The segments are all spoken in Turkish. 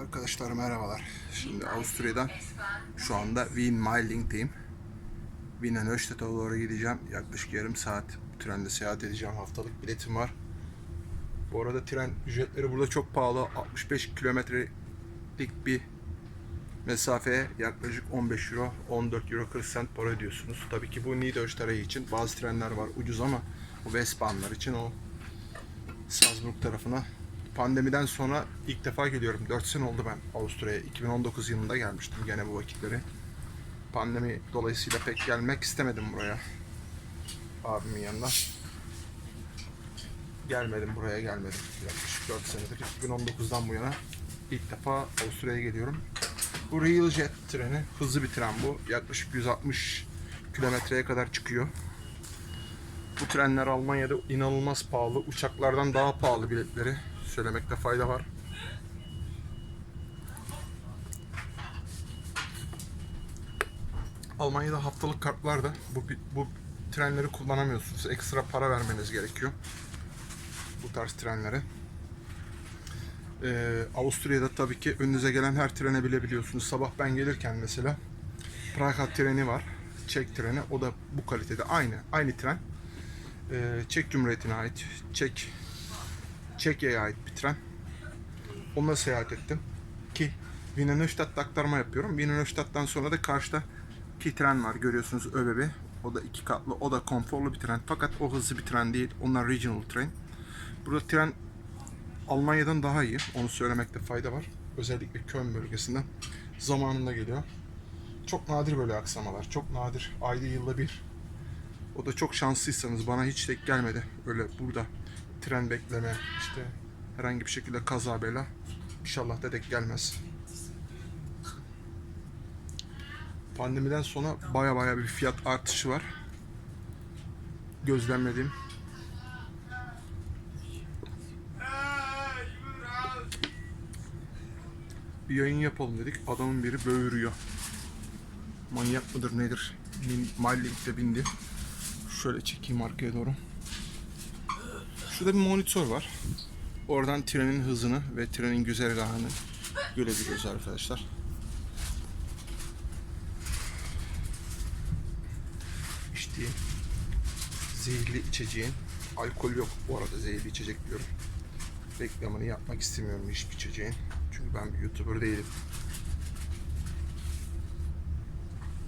Arkadaşlar merhabalar. Şimdi Avusturya'dan şu anda Wien Meiling'deyim. Wien'e Neustädt'a doğru gideceğim. Yaklaşık yarım saat trende seyahat edeceğim. Haftalık biletim var. Bu arada tren ücretleri burada çok pahalı. 65 kilometrelik bir mesafeye yaklaşık 15 euro, 14 euro 40 cent para ödüyorsunuz. Tabii ki bu Niederösterreich için bazı trenler var ucuz ama bu Westbahn'lar için o Salzburg tarafına pandemiden sonra ilk defa geliyorum. 4 sene oldu ben Avusturya'ya. 2019 yılında gelmiştim gene bu vakitleri. Pandemi dolayısıyla pek gelmek istemedim buraya. Abimin yanına. Gelmedim buraya gelmedim. Yaklaşık 4 senedir. 2019'dan bu yana ilk defa Avusturya'ya geliyorum. Bu Railjet treni. Hızlı bir tren bu. Yaklaşık 160 kilometreye kadar çıkıyor. Bu trenler Almanya'da inanılmaz pahalı. Uçaklardan daha pahalı biletleri. Söylemekte fayda var. Almanya'da haftalık kartlarda bu, bu trenleri kullanamıyorsunuz. Ekstra para vermeniz gerekiyor. Bu tarz trenlere. Ee, Avusturya'da tabii ki önünüze gelen her trene bilebiliyorsunuz. Sabah ben gelirken mesela Praga treni var. Çek treni. O da bu kalitede. Aynı. Aynı tren. Ee, Çek Cumhuriyeti'ne ait. Çek Çekya'ya ait bir tren. Onunla seyahat ettim. Ki Wiener Neustadt'ta aktarma yapıyorum. Wiener Neustadt'tan sonra da karşıda iki tren var görüyorsunuz ÖBB. O da iki katlı, o da konforlu bir tren. Fakat o hızlı bir tren değil. Onlar regional train. Burada tren Almanya'dan daha iyi. Onu söylemekte fayda var. Özellikle Köln bölgesinden. Zamanında geliyor. Çok nadir böyle aksamalar. Çok nadir. Ayda yılda bir. O da çok şanslıysanız bana hiç tek gelmedi. Öyle burada tren bekleme işte herhangi bir şekilde kaza bela. İnşallah da denk gelmez. Pandemiden sonra baya baya bir fiyat artışı var. Gözlemlediğim. Bir yayın yapalım dedik. Adamın biri böğürüyor. Manyak mıdır nedir? Malling'de bindi. Şöyle çekeyim arkaya doğru. Şurada bir monitör var. Oradan trenin hızını ve trenin güzergahını görebiliyoruz arkadaşlar. İşte zehirli içeceğin alkol yok bu arada zehirli içecek diyorum. Reklamını yapmak istemiyorum hiçbir içeceğin. Çünkü ben bir YouTuber değilim.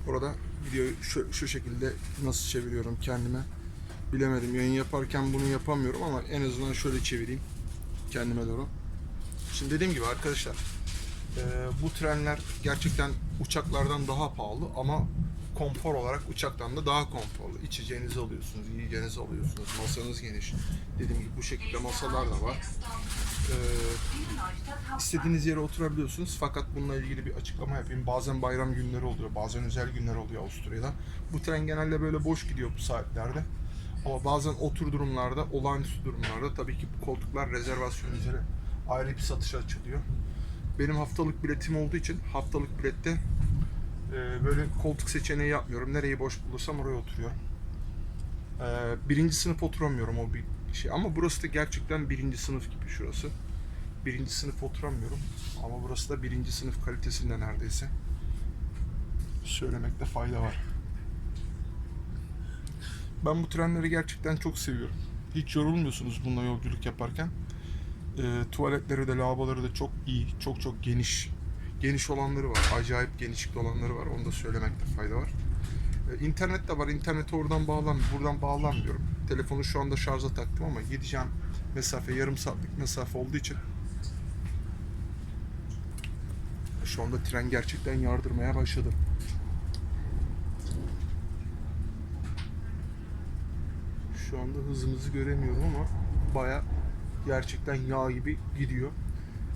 Burada videoyu şu, şu şekilde nasıl çeviriyorum kendime bilemedim. Yayın yaparken bunu yapamıyorum ama en azından şöyle çevireyim kendime doğru. Şimdi dediğim gibi arkadaşlar e, bu trenler gerçekten uçaklardan daha pahalı ama konfor olarak uçaktan da daha konforlu. İçeceğinizi alıyorsunuz, yiyeceğinizi alıyorsunuz, masanız geniş. Dediğim gibi bu şekilde masalar da var. E, istediğiniz yere oturabiliyorsunuz fakat bununla ilgili bir açıklama yapayım. Bazen bayram günleri oluyor, bazen özel günler oluyor Avusturya'da. Bu tren genelde böyle boş gidiyor bu saatlerde. Ama bazen otur durumlarda, olağanüstü durumlarda tabii ki bu koltuklar rezervasyon üzere ayrı bir satışa açılıyor. Benim haftalık biletim olduğu için haftalık bilette e, böyle koltuk seçeneği yapmıyorum. Nereyi boş bulursam oraya oturuyorum. E, birinci sınıf oturamıyorum o bir şey. Ama burası da gerçekten birinci sınıf gibi şurası. Birinci sınıf oturamıyorum. Ama burası da birinci sınıf kalitesinde neredeyse. Söylemekte fayda var. Ben bu trenleri gerçekten çok seviyorum. Hiç yorulmuyorsunuz bununla yolculuk yaparken. E, tuvaletleri de lavaboları da çok iyi, çok çok geniş. Geniş olanları var, acayip genişlikli olanları var. Onu da söylemekte fayda var. E, internet de var, internete oradan bağlan, buradan bağlanmıyorum. Telefonu şu anda şarja taktım ama gideceğim mesafe yarım saatlik mesafe olduğu için şu anda tren gerçekten yardırmaya başladı. Şu anda hızımızı göremiyorum ama baya gerçekten yağ gibi gidiyor.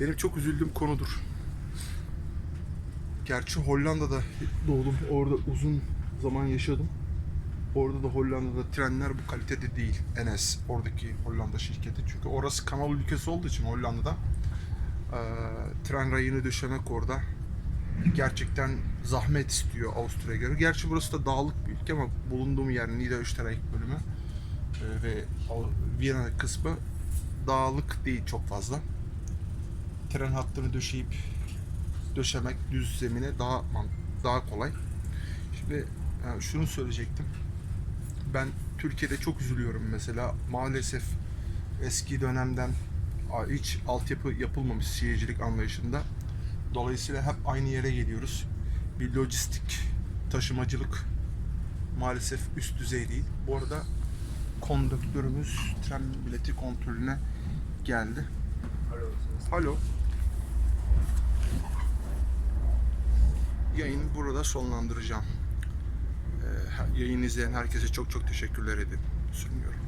Benim çok üzüldüğüm konudur. Gerçi Hollanda'da doğdum. Orada uzun zaman yaşadım. Orada da Hollanda'da trenler bu kalitede değil. NS oradaki Hollanda şirketi. Çünkü orası kanal ülkesi olduğu için Hollanda'da eee, tren rayını döşemek orada gerçekten zahmet istiyor Avusturya'ya göre. Gerçi burası da dağlık bir ülke ama bulunduğum yer Niederösterreich bölümü e, ve Al- Viyana kısmı dağlık değil çok fazla. Tren hattını döşeyip döşemek düz zemine daha daha kolay. Şimdi yani şunu söyleyecektim. Ben Türkiye'de çok üzülüyorum mesela. Maalesef eski dönemden hiç altyapı yapılmamış şehircilik anlayışında. Dolayısıyla hep aynı yere geliyoruz. Bir lojistik, taşımacılık maalesef üst düzey değil. Bu arada konduktörümüz tren bileti kontrolüne geldi. Alo. Yayını burada sonlandıracağım. Ee, yayın izleyen herkese çok çok teşekkürler ederim. Sunuyorum.